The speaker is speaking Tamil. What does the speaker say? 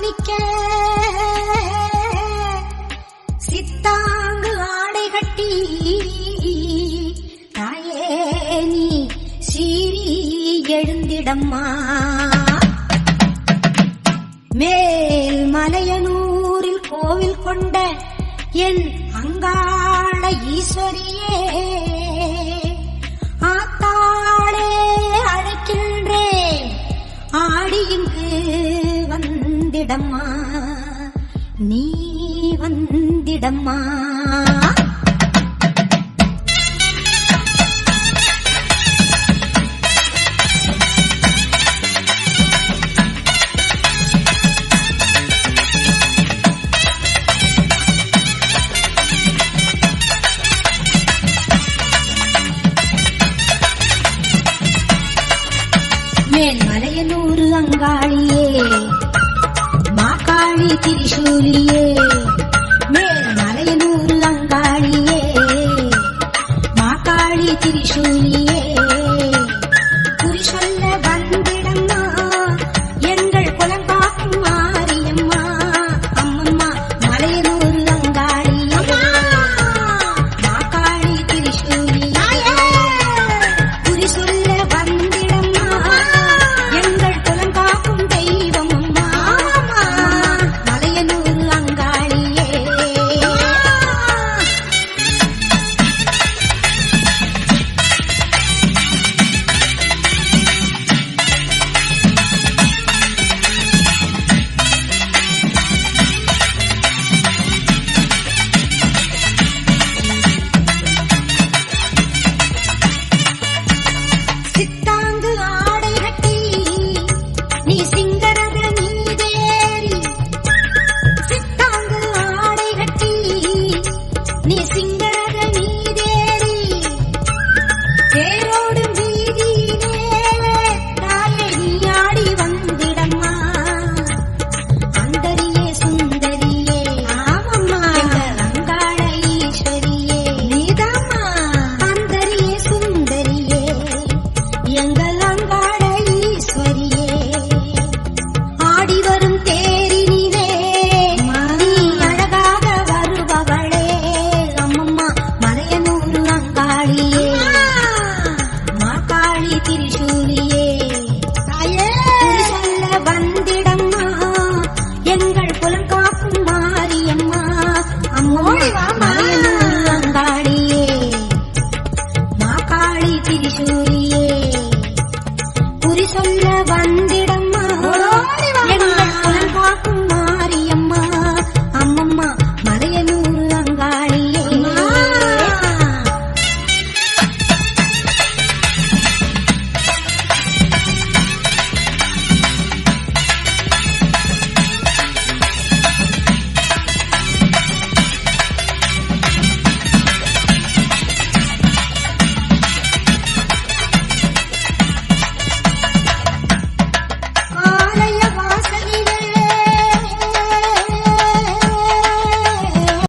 பாவிக்க. சித்தாங்கு ஆடை கட்டி தாயே நீ சீரி எழுந்திடம்மா. மேல் மலையனூரில் கோவில் கொண்ட என் அங்காள ஈஸ்வரியே. நீ வந்திடம்மா. மேல் மலையனூர் அங்காளியே বাড়ি ত্রিশুলিয়ে தந்தூரியே குறி சொல்ல வந்திட